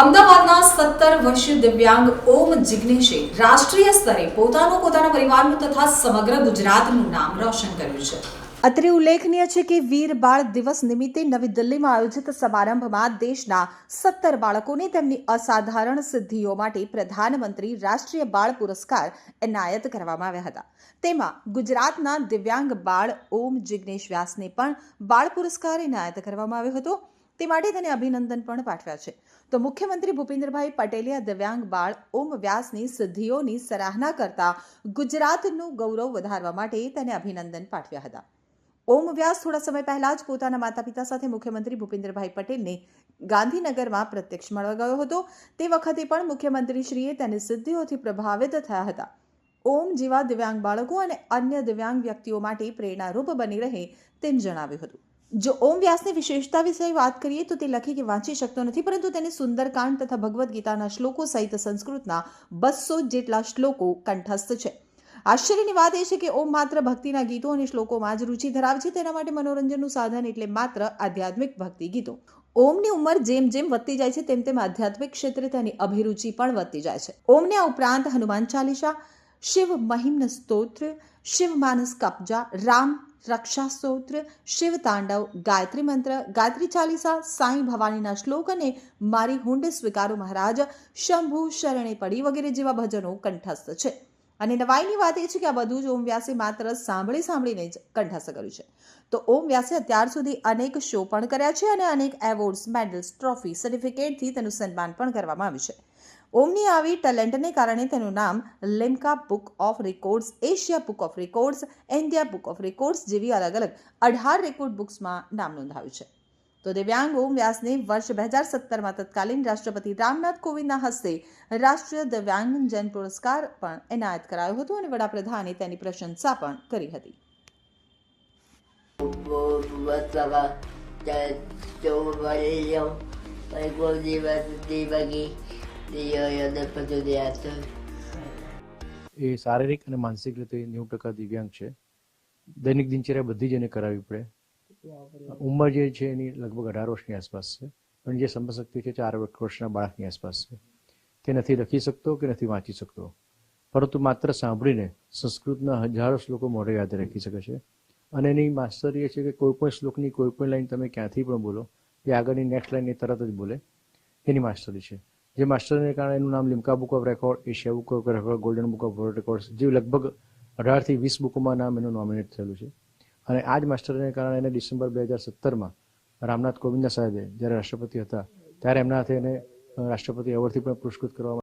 અમદાવાદના સત્તર વર્ષીય દિવ્યાંગ ઓમ જિગ્નેશે રાષ્ટ્રીય સ્તરે પોતાનું પોતાના પરિવારનું તથા સમગ્ર ગુજરાતનું નામ રોશન કર્યું છે. અત્રે ઉલ્લેખનીય છે કે વીર બાળ દિવસ નિમિત્તે નવી દિલ્હીમાં આયોજિત સમારંભમાં દેશના સત્તર બાળકોને તેમની અસાધારણ સિદ્ધિઓ માટે પ્રધાનમંત્રી રાષ્ટ્રીય બાળ પુરસ્કાર એનાયત કરવામાં આવ્યા હતા. તેમાં ગુજરાતના દિવ્યાંગ બાળ ઓમ જિગ્નેશ વ્યાસને પણ બાળ પુરસ્કાર એનાયત કરવામાં આવ્યો હતો. તે માટે તેને અભિનંદન પણ પાઠવ્યા છે. તો મુખ્યમંત્રી ભૂપેન્દ્રભાઈ પટેલે આ દિવ્યાંગ બાળ ઓમ વ્યાસની સિદ્ધિઓની સરાહના કરતા ગુજરાતનું ગૌરવ વધારવા માટે તેને અભિનંદન પાઠવ્યા હતા. ઓમ વ્યાસ થોડા સમય પહેલા જ પોતાના માતા પિતા સાથે મુખ્યમંત્રી ભૂપેન્દ્રભાઈ પટેલને ગાંધીનગરમાં પ્રત્યક્ષ મળવા ગયો હતો. તે વખતે પણ મુખ્યમંત્રીશ્રીએ તેની સિદ્ધિઓથી પ્રભાવિત થયા હતા. ઓમ જેવા દિવ્યાંગ બાળકો અને અન્ય દિવ્યાંગ વ્યક્તિઓ માટે પ્રેરણારૂપ બની રહે તેમ જણાવ્યું હતું. જો ઓમ વ્યાસની વિશેષતા વિશે વાત કરીએ તો તે લખી કે વાંચી શકતો નથી, પરંતુ તેને સુંદરકાંડ તથા ભગવદ્ ગીતાના શ્લોકો સહિત સંસ્કૃતના બસો જેટલા શ્લોકો કંઠસ્થ છે. આશ્ચર્યની વાત એ છે કે ઓમ માત્ર ભક્તિના ગીતો અને શ્લોકોમાં જ રુચિ ધરાવે છે, તેના માટે મનોરંજનનું સાધન એટલે માત્ર આધ્યાત્મિક ભક્તિ ગીતો ઓમની ઉંમર જેમ જેમ વધતી જાય છે, તેમ તેમ આધ્યાત્મિક ક્ષેત્રે તેની અભિરુચિ પણ વધતી જાય છે. ઓમને આ ઉપરાંત હનુમાન ચાલીસા શિવ મહિમ્ન સ્તોત્ર શિવ માનસ કબજા રામ રક્ષા સ્તોત્ર શિવ તાંડવ ગાયત્રી મંત્ર ગાયત્રી ચાલીસા સાંઈ ભવાનીના શ્લોક અને મારી હુંડ સ્વીકારો મહારાજ, શંભુ શરણે પડી વગેરે જેવા ભજનો કંઠસ્થ છે. અને નવાઈની વાત એ છે કે આ બધું જ ઓમ વ્યાસે માત્ર સાંભળી સાંભળીને જ કંઠસ્થ કર્યું છે. તો ઓમ વ્યાસે અત્યાર સુધી અનેક શો પણ કર્યા છે અને અનેક એવોર્ડ્સ, મેડલ્સ, ટ્રોફી, સર્ટિફિકેટથી તેનું સન્માન પણ કરવામાં આવ્યું છે. ઓમની આવી ટેલેન્ટને કારણે તેનું નામ Limca Book of Records, Asia Book of Records, India Book of Records જેવી અલગ અલગ અઢાર રેકોર્ડ બુક્સમાં નામ નોંધાવ્યું છે. તો દિવ્યાંગ ઓમ વ્યાસને વર્ષ બે હજાર સત્તરમાં તત્કાલીન રાષ્ટ્રપતિ રામનાથ કોવિંદના હસ્તે રાષ્ટ્રીય દિવ્યાંગજન પુરસ્કાર પણ એનાયત કરાયો હતો અને વડાપ્રધાને તેની પ્રશંસા પણ કરી હતી. ભૂવત્સવ દિવસ એ શારીરિક અને માનસિક રીતે નેવું ટકા દિવ્યાંગ છે. દૈનિક દિનચર્યા બધી જ એને કરાવવી પડે. ઉંમર જે છે એની લગભગ અઢાર વર્ષની આસપાસ છે. પણ જે સમજશક્તિ છે ચાર વર્ષના બાળકની આસપાસ છે. તે નથી લખી શકતો કે નથી વાંચી શકતો. પરંતુ માત્ર સાંભળીને સંસ્કૃતના હજારો શ્લોકો મોઢે યાદ રાખી શકે છે. અને એની માસ્ટરી એ છે કે કોઈ પણ શ્લોકની કોઈ પણ લાઈન તમે ક્યાંથી પણ બોલો, એ આગળની નેક્સ્ટ લાઈન એ તરત જ બોલે. એની માસ્ટરી છે. જે માસ્ટરને કારણે એનું નામ Limca book of record, Asia book of record, golden book of world records, જે લગભગ અઢારથી વીસ બુકોમાં નામ એનું નોમિનેટ થયેલું છે. અને આ જ માસ્ટરને કારણે એને ડિસેમ્બર બે હજાર સત્તરમાં રામનાથ કોવિંદના સાહેબે જ્યારે રાષ્ટ્રપતિ હતા, ત્યારે એમના હાથે એને રાષ્ટ્રપતિ એવોર્ડથી પણ પુરસ્કૃત કરવામાં